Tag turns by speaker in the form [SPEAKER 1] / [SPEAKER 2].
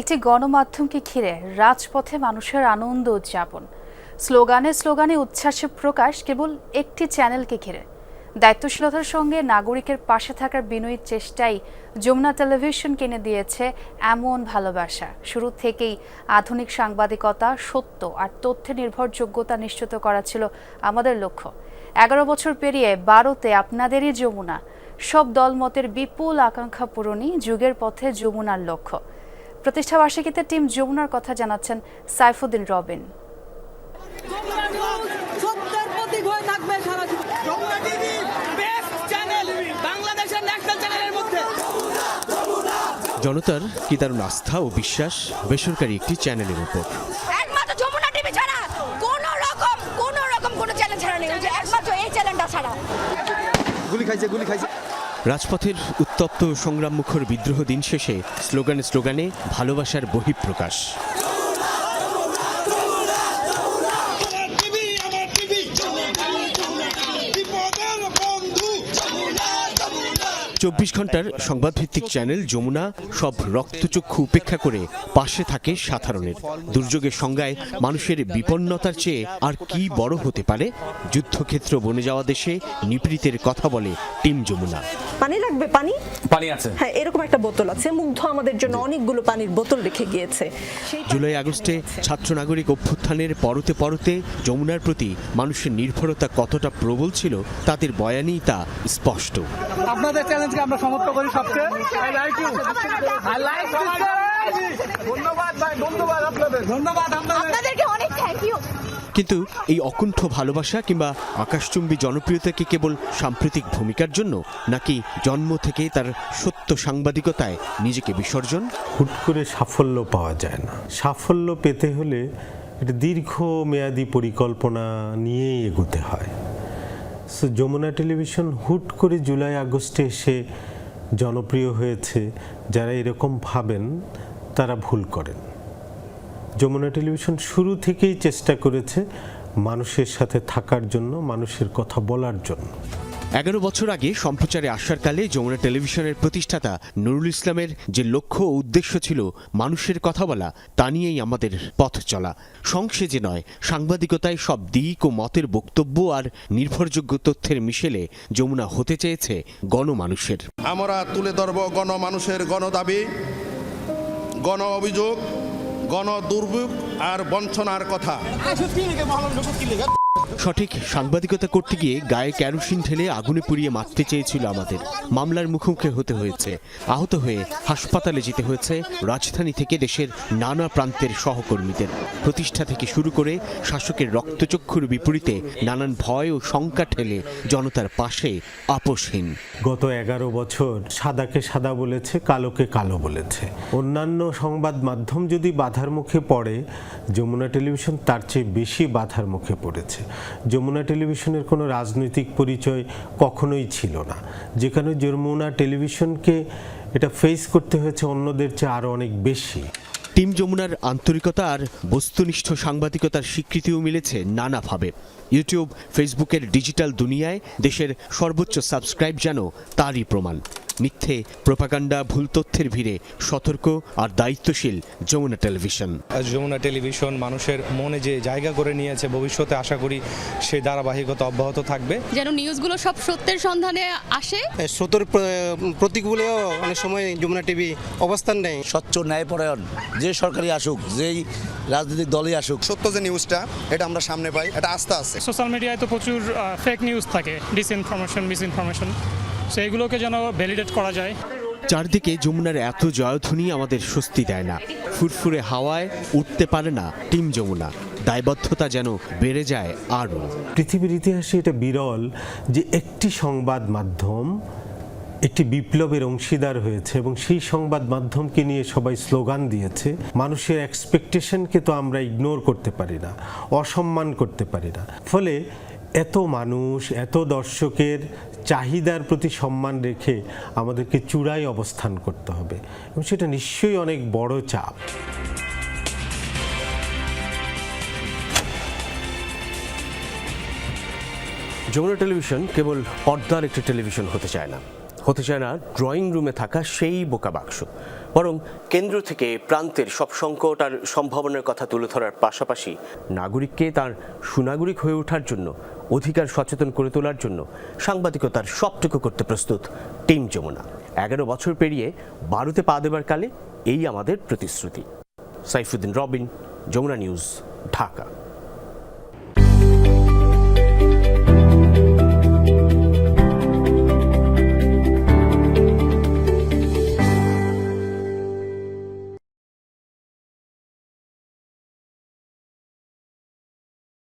[SPEAKER 1] একটি গণমাধ্যমকে ঘিরে রাজপথে মানুষের আনন্দ উদযাপন। স্লোগানে স্লোগানে উচ্ছ্বাসে প্রকাশ কেবল একটি চ্যানেলকে ঘিরে। দায়িত্বশীলতার সঙ্গে নাগরিকের পাশে থাকার বিনয়ী চেষ্টাই যমুনা টেলিভিশন কিনে দিয়েছে এমন ভালোবাসা। শুরু থেকেই আধুনিক সাংবাদিকতা, সত্য আর তথ্যে নির্ভরযোগ্যতা নিশ্চিত করা ছিল আমাদের লক্ষ্য। এগারো বছর পেরিয়ে বারোতে আপনাদেরই যমুনা। সব দলমতের বিপুল আকাঙ্ক্ষা পূরণই যুগের পথে যমুনার লক্ষ্য। প্রতিষ্ঠা বার্ষিকীতে টিম যমুনার কথা জানাচ্ছেন সাইফুদ্দিন রবিন।
[SPEAKER 2] হয়ে থাকবে সারা জীবন।
[SPEAKER 3] যমুনা টিভি বেস্ট চ্যানেল বাংলাদেশের ন্যাশনাল চ্যানেলের মধ্যে।
[SPEAKER 4] জনতার কি দারুণ আস্থা ও বিশ্বাস বেসরকারি একটি চ্যানেলের উপর?
[SPEAKER 5] একমাত্র যমুনা টিভি ছাড়া কোন কোন রকম কোন চ্যানেল ছাড়া নেই। যে একমাত্র এই চ্যানেলটা ছাড়া।
[SPEAKER 6] গুলি খাইছে গুলি খাইছে।
[SPEAKER 4] রাজপথের উত্তপ্ত ও সংগ্রামমুখর বিদ্রোহ দিন শেষে স্লোগানে স্লোগানে ভালোবাসার বহিঃপ্রকাশ। চব্বিশ ঘণ্টার সংবাদভিত্তিক চ্যানেল যমুনা সব রক্তচক্ষু উপেক্ষা করে পাশে থাকে সাধারণের। দুর্যোগের সংজ্ঞায় মানুষের বিপন্নতার চেয়ে আর কি বড় হতে পারে? যুদ্ধক্ষেত্র বনে যাওয়া দেশে নিপীড়িতের কথা বলে টিম যমুনা।
[SPEAKER 7] পানি লাগবে? পানি?
[SPEAKER 8] পানি আছে।
[SPEAKER 7] হ্যাঁ এরকম একটা বোতল আছে। মুগ্ধ আমাদের জন্য অনেকগুলো পানির বোতল রেখে গিয়েছে।
[SPEAKER 4] জুলাই আগস্টে ছাত্র নাগরিক অভ্যুত্থানের পরতে পরতে যমুনার প্রতি মানুষের নির্ভরতা কতটা প্রবল ছিল তাদের বয়ানেই তা স্পষ্ট।
[SPEAKER 6] আপনাদের চ্যালেঞ্জকে আমরা সমাপ্ত করি সবচেয়ে। I like you. I like ধন্যবাদ ভাই ধন্যবাদ আপনাদের ধন্যবাদ আপনাদের
[SPEAKER 5] আপনাদেরকে অনেক থ্যাংক ইউ
[SPEAKER 4] কিন্তু এই অকুণ্ঠ ভালোবাসা কিংবা আকাশচুম্বী জনপ্রিয়তা কি কেবল সাম্প্রতিক ভূমিকার জন্য নাকি জন্ম থেকেই তার সত্য সাংবাদিকতায় নিজেকে বিসর্জন?
[SPEAKER 9] হুট করে সাফল্য পাওয়া যায় না। সাফল্য পেতে হলে একটা দীর্ঘ মেয়াদি পরিকল্পনা নিয়েই এগোতে হয়। সো যমুনা টেলিভিশন হুট করে জুলাই, আগস্টে এসে জনপ্রিয় হয়েছে। যারা এরকম ভাবেন, তারা ভুল করেন। যমুনা টেলিভিশন শুরু থেকেই চেষ্টা করেছে মানুষের সাথে থাকার জন্য মানুষের কথা বলার জন্য।
[SPEAKER 4] এগারো বছর আগে সম্প্রচারে আসার কালে যমুনা টেলিভিশনের প্রতিষ্ঠাতা নুরুল ইসলামের যে লক্ষ্য ও উদ্দেশ্য ছিল মানুষের কথা বলা তা নিয়েই আমাদের পথ চলা। সংসেজে নয় সাংবাদিকতায় সব দিক ও মতের বক্তব্য আর নির্ভরযোগ্য তথ্যের মিশেলে যমুনা হতে চেয়েছে গণমানুষের।
[SPEAKER 10] আমরা তুলে ধরব গণমানুষের গণদাবি গণ অভিযোগ গণ দুর্ভোগ আর বঞ্চনার কথা।
[SPEAKER 4] সঠিক সাংবাদিকতা করতে গিয়ে গায়ে ক্যারোসিন ঢেলে আগুনে পুড়িয়ে মারতে চেয়েছিল আমাদের। মামলার মুখোমুখি হতে হয়েছে। আহত হয়ে হাসপাতালে যেতে হয়েছে রাজধানী থেকে দেশের নানা প্রান্তের সহকর্মীদের। প্রতিষ্ঠা থেকে শুরু করে শাসকের রক্তচক্ষুর বিপরীতে নানান ভয় ও শঙ্কা ঠেলে জনতার পাশে আপোষহীন।
[SPEAKER 9] গত এগারো বছর সাদাকে সাদা বলেছে, কালোকে কালো বলেছে। অন্যান্য সংবাদ মাধ্যম যদি বাধার মুখে পড়ে, যমুনা টেলিভিশন তার চেয়ে বেশি বাধার মুখে পড়েছে। যমুনা টেলিভিশনের কোনো রাজনৈতিক পরিচয় কখনোই ছিল না। যেখানে যমুনা টেলিভিশনকে এটা ফেস করতে হয়েছে অন্যদের চেয়ে আরও অনেক বেশি।
[SPEAKER 4] টিম যমুনার আন্তরিকতা আর বস্তুনিষ্ঠ সাংবাদিকতার স্বীকৃতিও মিলেছে নানাভাবে। ইউটিউব, ফেসবুকের ডিজিটাল দুনিয়ায় দেশের সর্বোচ্চ সাবস্ক্রাইব যেন তারই প্রমাণ। মিথ্যে প্রপাগান্ডা ভুল তথ্যের ভিড়ে সতর্ক আর দায়িত্বশীল যমুনা টেলিভিশন।
[SPEAKER 8] যমুনা টেলিভিশন মানুষের মনে যে জায়গা করে নিয়েছে ভবিষ্যতে আশা করি সেই ধারাবাহিকতা অব্যাহত থাকবে।
[SPEAKER 5] যেন নিউজগুলো সব সত্যের সন্ধানে আসে।
[SPEAKER 6] সতর প্রতীকগুলোও অনেক সময় যমুনা টিভি অবস্থান নেয়।
[SPEAKER 11] স্বচ্ছ ন্যায়পরায়ণ যে সরকারি আসুক যেই রাজনৈতিক দলই আসুক।
[SPEAKER 10] সত্য যে নিউজটা এটা আমরা সামনে পাই এটা আস্থা আছে।
[SPEAKER 3] সোশ্যাল মিডিয়ায় তো প্রচুর ফেক নিউজ থাকে ডিসইনফরমেশন মিসইনফরমেশন সো এগুলোকে যেন ভ্যালিডেট করা যায়।
[SPEAKER 4] চারদিকে যমুনার এত জয়ধ্বনি আমাদের স্বস্তি দেয় না। ফুরফুরে হাওয়ায় উঠতে পারে না টিম যমুনা। দায়বদ্ধতা যেন বেড়ে যায় আরও।
[SPEAKER 9] পৃথিবীর ইতিহাসে এটা বিরল যে একটি সংবাদ মাধ্যম একটি বিপ্লবের অংশীদার হয়েছে এবং সেই সংবাদ মাধ্যমকে নিয়ে সবাই স্লোগান দিয়েছে। মানুষের এক্সপেকটেশনকে তো আমরা ইগনোর করতে পারি না অসম্মান করতে পারি না। ফলে এত মানুষ এত দর্শকের চাহিদার প্রতি সম্মান রেখে আমাদেরকে চূড়ায় অবস্থান করতে হবে। এবং সেটা নিশ্চয়ই অনেক বড় চাপ।
[SPEAKER 4] যমুনা টেলিভিশন কেবল পর্দার একটি টেলিভিশন হতে চায় না। হতে চায় না ড্রয়িং রুমে থাকা সেই বোকা বাক্স। বরং কেন্দ্র থেকে প্রান্তের সব সংকট আর সম্ভাবনার কথা তুলে ধরার পাশাপাশি নাগরিককে তার সুনাগরিক হয়ে ওঠার জন্য অধিকার সচেতন করে তোলার জন্য সাংবাদিকতার সবটুকু করতে প্রস্তুত টিম যমুনা। এগারো বছর পেরিয়ে বারোতে পা দেবার কালে এই আমাদের প্রতিশ্রুতি। সাইফুদ্দিন রবিন, যমুনা নিউজ, ঢাকা।